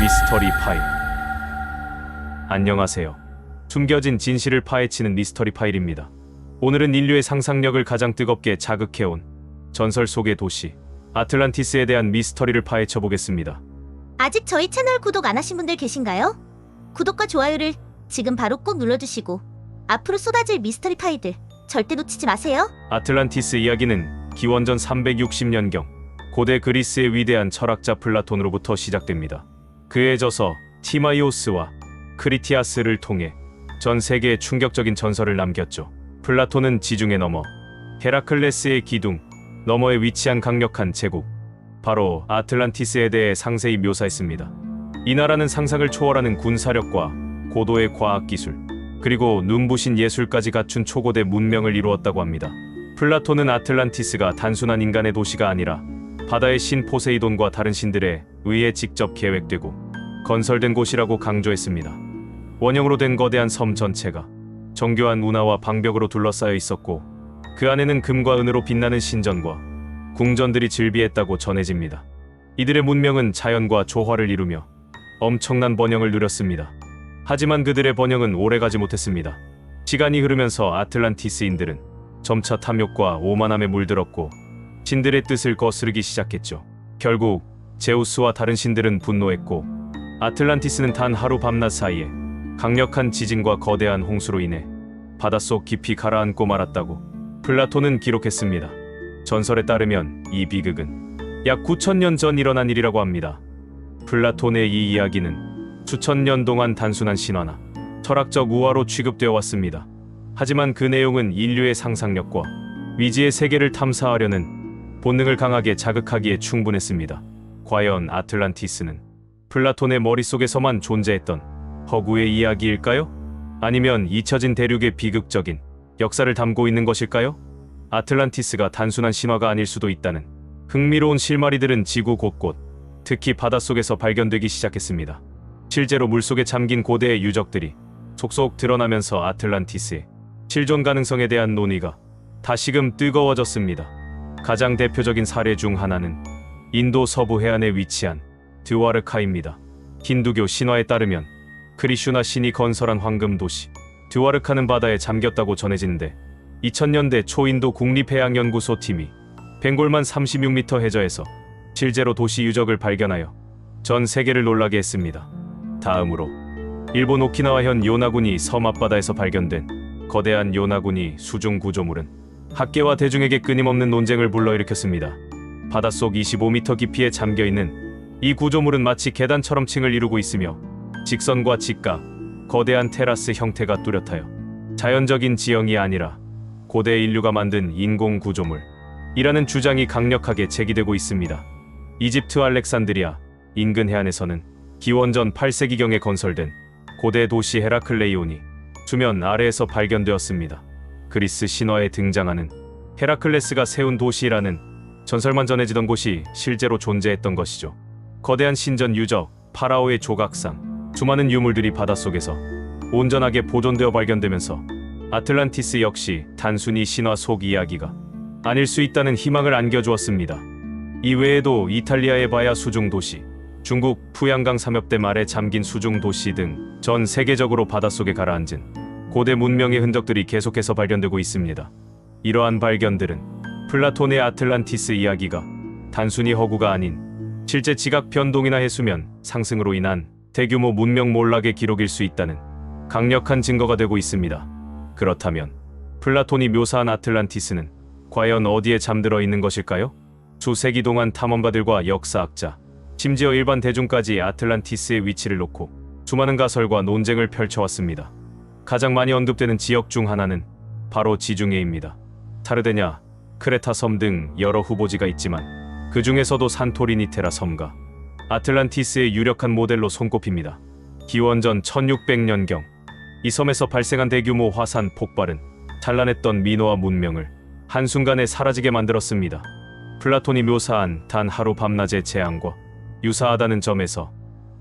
미스터리 파일. 안녕하세요. 숨겨진 진실을 파헤치는 미스터리 파일입니다. 오늘은 인류의 상상력을 가장 뜨겁게 자극해온 전설 속의 도시 아틀란티스에 대한 미스터리를 파헤쳐 보겠습니다. 아직 저희 채널 구독 안 하신 분들 계신가요? 구독과 좋아요를 지금 바로 꼭 눌러주시고 앞으로 쏟아질 미스터리 파이들 절대 놓치지 마세요. 아틀란티스 이야기는 기원전 360년경 고대 그리스의 위대한 철학자 플라톤으로부터 시작됩니다. 그에 져서 티마이오스와 크리티아스를 통해 전 세계에 충격적인 전설을 남겼죠. 플라톤은 지중해 너머 헤라클레스의 기둥 너머에 위치한 강력한 제국 바로 아틀란티스에 대해 상세히 묘사했습니다. 이 나라는 상상을 초월하는 군사력과 고도의 과학 기술 그리고 눈부신 예술까지 갖춘 초고대 문명을 이루었다고 합니다. 플라톤은 아틀란티스가 단순한 인간의 도시가 아니라 바다의 신 포세이돈과 다른 신들에 의해 직접 계획되고 건설된 곳이라고 강조했습니다. 원형으로 된 거대한 섬 전체가 정교한 운하와 방벽으로 둘러싸여 있었고 그 안에는 금과 은으로 빛나는 신전과 궁전들이 즐비했다고 전해집니다. 이들의 문명은 자연과 조화를 이루며 엄청난 번영을 누렸습니다. 하지만 그들의 번영은 오래가지 못했습니다. 시간이 흐르면서 아틀란티스인들은 점차 탐욕과 오만함에 물들었고 신들의 뜻을 거스르기 시작했죠. 결국 제우스와 다른 신들은 분노했고 아틀란티스는 단 하루 밤낮 사이에 강력한 지진과 거대한 홍수로 인해 바닷속 깊이 가라앉고 말았다고 플라톤은 기록했습니다. 전설에 따르면 이 비극은 약 9천년 전 일어난 일이라고 합니다. 플라톤의 이 이야기는 수천 년 동안 단순한 신화나 철학적 우화로 취급되어 왔습니다. 하지만 그 내용은 인류의 상상력과 위지의 세계를 탐사하려는 본능을 강하게 자극하기에 충분했습니다. 과연 아틀란티스는 플라톤의 머릿속에서만 존재했던 허구의 이야기일까요? 아니면 잊혀진 대륙의 비극적인 역사를 담고 있는 것일까요? 아틀란티스가 단순한 신화가 아닐 수도 있다는 흥미로운 실마리들은 지구 곳곳, 특히 바닷속에서 발견되기 시작했습니다. 실제로 물속에 잠긴 고대의 유적들이 속속 드러나면서 아틀란티스의 실존 가능성에 대한 논의가 다시금 뜨거워졌습니다. 가장 대표적인 사례 중 하나는 인도 서부 해안에 위치한 드와르카입니다. 힌두교 신화에 따르면 크리슈나 신이 건설한 황금 도시 드와르카는 바다에 잠겼다고 전해지는데 2000년대 초인도 국립해양연구소 팀이 벵골만 36m 해저에서 실제로 도시 유적을 발견하여 전 세계를 놀라게 했습니다. 다음으로 일본 오키나와현 요나군이 섬 앞바다에서 발견된 거대한 요나군이 수중 구조물은 학계와 대중에게 끊임없는 논쟁을 불러일으켰습니다. 바닷속 25m 깊이에 잠겨 있는 이 구조물은 마치 계단처럼 층을 이루고 있으며 직선과 직각, 거대한 테라스 형태가 뚜렷하여 자연적인 지형이 아니라 고대 인류가 만든 인공 구조물 이라는 주장이 강력하게 제기되고 있습니다. 이집트 알렉산드리아 인근 해안에서는 기원전 8세기경에 건설된 고대 도시 헤라클레이온이 수면 아래에서 발견되었습니다. 그리스 신화에 등장하는 헤라클레스가 세운 도시라는 전설만 전해지던 곳이 실제로 존재했던 것이죠. 거대한 신전 유적, 파라오의 조각상, 수많은 유물들이 바닷속에서 온전하게 보존되어 발견되면서 아틀란티스 역시 단순히 신화 속 이야기가 아닐 수 있다는 희망을 안겨주었습니다. 이외에도 이탈리아의 바야 수중 도시, 중국 푸양강 삼엽대 말에 잠긴 수중 도시 등 전 세계적으로 바닷속에 가라앉은 고대 문명의 흔적들이 계속해서 발견되고 있습니다. 이러한 발견들은 플라톤의 아틀란티스 이야기가 단순히 허구가 아닌 실제 지각 변동이나 해수면 상승으로 인한 대규모 문명 몰락의 기록일 수 있다는 강력한 증거가 되고 있습니다. 그렇다면 플라톤이 묘사한 아틀란티스는 과연 어디에 잠들어 있는 것일까요? 수세기 동안 탐험가들과 역사학자, 심지어 일반 대중까지 아틀란티스의 위치를 놓고 수많은 가설과 논쟁을 펼쳐왔습니다. 가장 많이 언급되는 지역 중 하나는 바로 지중해입니다. 타르데냐, 크레타 섬 등 여러 후보지가 있지만 그 중에서도 산토리니테라 섬과 아틀란티스의 유력한 모델로 손꼽힙니다. 기원전 1600년경 이 섬에서 발생한 대규모 화산 폭발은 찬란했던 민호와 문명을 한순간에 사라지게 만들었습니다. 플라톤이 묘사한 단 하루 밤낮의 재앙과 유사하다는 점에서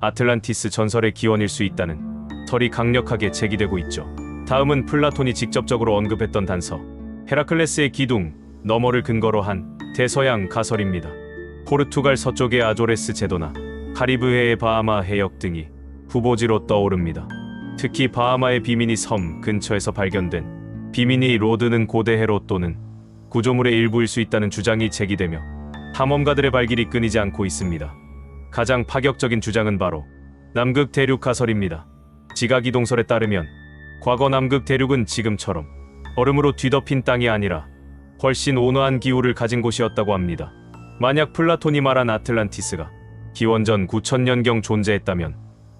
아틀란티스 전설의 기원일 수 있다는 설이 강력하게 제기되고 있죠. 다음은 플라톤이 직접적으로 언급했던 단서 헤라클레스의 기둥 너머를 근거로 한 대서양 가설입니다. 포르투갈 서쪽의 아조레스 제도나 카리브해의 바하마 해역 등이 후보지로 떠오릅니다. 특히 바하마의 비미니 섬 근처에서 발견된 비미니 로드는 고대 해로 또는 구조물의 일부일 수 있다는 주장이 제기되며 탐험가들의 발길이 끊이지 않고 있습니다. 가장 파격적인 주장은 바로 남극 대륙 가설입니다. 지각 이동설에 따르면 과거 남극 대륙은 지금처럼 얼음으로 뒤덮인 땅이 아니라 훨씬 온화한 기후를 가진 곳이었다고 합니다. 만약 플라톤이 말한 아틀란티스가 기원전 9천년경 존재했다면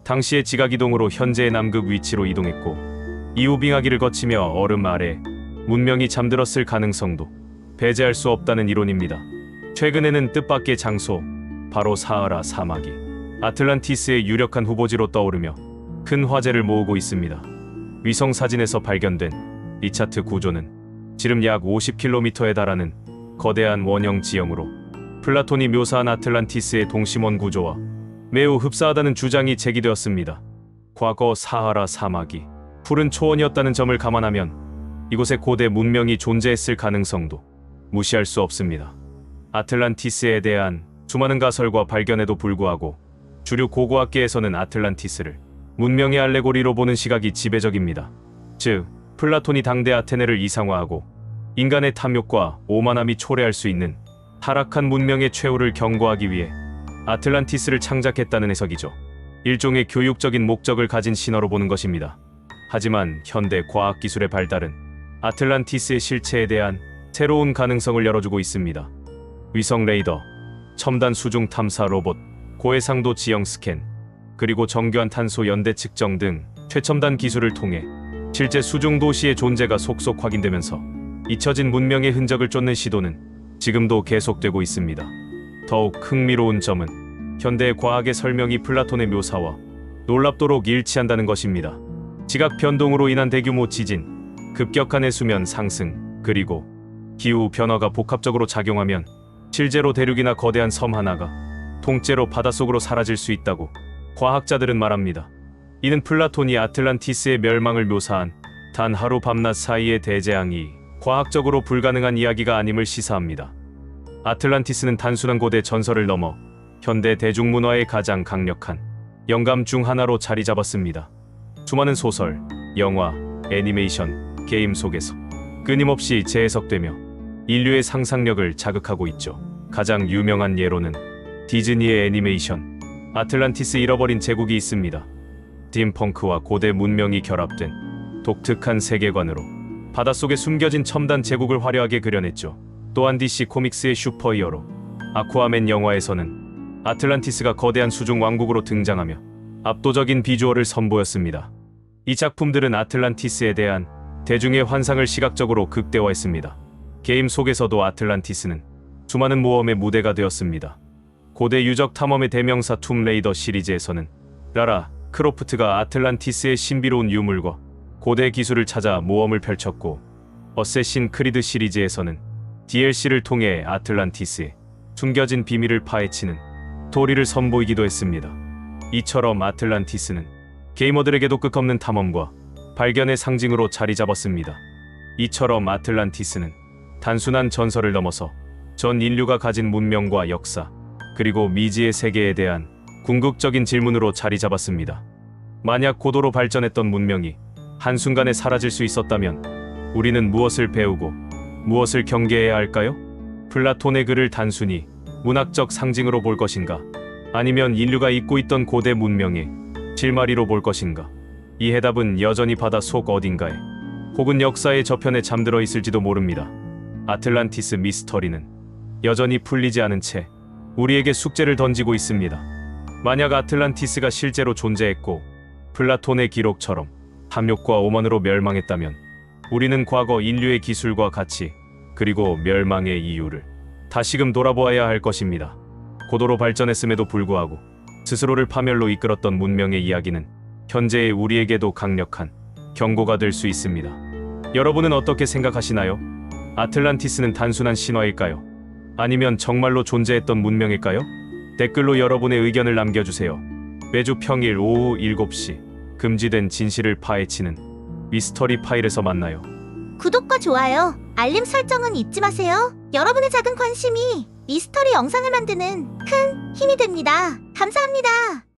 당시의 지각 이동으로 현재의 남극 위치로 이동했고 이후 빙하기를 거치며 얼음 아래 문명이 잠들었을 가능성도 배제할 수 없다는 이론입니다. 최근에는 뜻밖의 장소 바로 사하라 사막이 아틀란티스의 유력한 후보지로 떠오르며 큰 화제를 모으고 있습니다. 위성 사진에서 발견된 리차트 구조는 지름 약 50km에 달하는 거대한 원형 지형으로 플라톤이 묘사한 아틀란티스의 동심원 구조와 매우 흡사하다는 주장이 제기되었습니다. 과거 사하라 사막이 푸른 초원이었다는 점을 감안하면 이곳에 고대 문명이 존재했을 가능성도 무시할 수 없습니다. 아틀란티스에 대한 수많은 가설과 발견에도 불구하고 주류 고고학계에서는 아틀란티스를 문명의 알레고리로 보는 시각이 지배적입니다. 즉, 플라톤이 당대 아테네를 이상화하고 인간의 탐욕과 오만함이 초래할 수 있는 타락한 문명의 최후를 경고하기 위해 아틀란티스를 창작했다는 해석이죠. 일종의 교육적인 목적을 가진 신화로 보는 것입니다. 하지만 현대 과학 기술의 발달은 아틀란티스의 실체에 대한 새로운 가능성을 열어주고 있습니다. 위성 레이더, 첨단 수중 탐사 로봇, 고해상도 지형 스캔, 그리고 정교한 탄소 연대 측정 등 최첨단 기술을 통해 실제 수중 도시의 존재가 속속 확인되면서 잊혀진 문명의 흔적을 쫓는 시도는 지금도 계속되고 있습니다. 더욱 흥미로운 점은 현대의 과학의 설명이 플라톤의 묘사와 놀랍도록 일치한다는 것입니다. 지각 변동으로 인한 대규모 지진, 급격한 해수면 상승, 그리고 기후 변화가 복합적으로 작용하면 실제로 대륙이나 거대한 섬 하나가 통째로 바닷속으로 사라질 수 있다고 과학자들은 말합니다. 이는 플라톤이 아틀란티스의 멸망을 묘사한 단 하루 밤낮 사이의 대재앙이 과학적으로 불가능한 이야기가 아님을 시사합니다. 아틀란티스는 단순한 고대 전설을 넘어 현대 대중문화의 가장 강력한 영감 중 하나로 자리 잡았습니다. 수많은 소설, 영화, 애니메이션, 게임 속에서 끊임없이 재해석되며 인류의 상상력을 자극하고 있죠. 가장 유명한 예로는 디즈니의 애니메이션 아틀란티스 잃어버린 제국이 있습니다. 딤펑크와 고대 문명이 결합된 독특한 세계관으로 바닷속에 숨겨진 첨단 제국을 화려하게 그려냈죠. 또한 DC 코믹스의 슈퍼히어로 아쿠아맨 영화에서는 아틀란티스가 거대한 수중 왕국으로 등장하며 압도적인 비주얼을 선보였습니다. 이 작품들은 아틀란티스에 대한 대중의 환상을 시각적으로 극대화했습니다. 게임 속에서도 아틀란티스는 수많은 모험의 무대가 되었습니다. 고대 유적 탐험의 대명사 툼레이더 시리즈에서는 라라 크로프트가 아틀란티스의 신비로운 유물과 고대 기술을 찾아 모험을 펼쳤고 어쌔신 크리드 시리즈에서는 DLC를 통해 아틀란티스의 숨겨진 비밀을 파헤치는 스토리를 선보이기도 했습니다. 이처럼 아틀란티스는 게이머들에게도 끝없는 탐험과 발견의 상징으로 자리 잡았습니다. 이처럼 아틀란티스는 단순한 전설을 넘어서 전 인류가 가진 문명과 역사, 그리고 미지의 세계에 대한 궁극적인 질문으로 자리 잡았습니다. 만약 고도로 발전했던 문명이 한순간에 사라질 수 있었다면 우리는 무엇을 배우고 무엇을 경계해야 할까요? 플라톤의 글을 단순히 문학적 상징으로 볼 것인가? 아니면 인류가 잊고 있던 고대 문명의 실마리로 볼 것인가? 이 해답은 여전히 바다 속 어딘가에 혹은 역사의 저편에 잠들어 있을지도 모릅니다. 아틀란티스 미스터리는 여전히 풀리지 않은 채 우리에게 숙제를 던지고 있습니다. 만약 아틀란티스가 실제로 존재했고 플라톤의 기록처럼 탐욕과 오만으로 멸망했다면 우리는 과거 인류의 기술과 가치 그리고 멸망의 이유를 다시금 돌아보아야 할 것입니다. 고도로 발전했음에도 불구하고 스스로를 파멸로 이끌었던 문명의 이야기는 현재의 우리에게도 강력한 경고가 될 수 있습니다. 여러분은 어떻게 생각하시나요? 아틀란티스는 단순한 신화일까요? 아니면 정말로 존재했던 문명일까요? 댓글로 여러분의 의견을 남겨주세요. 매주 평일 오후 7시 금지된 진실을 파헤치는 미스터리 파일에서 만나요. 구독과 좋아요, 알림 설정은 잊지 마세요. 여러분의 작은 관심이 미스터리 영상을 만드는 큰 힘이 됩니다. 감사합니다.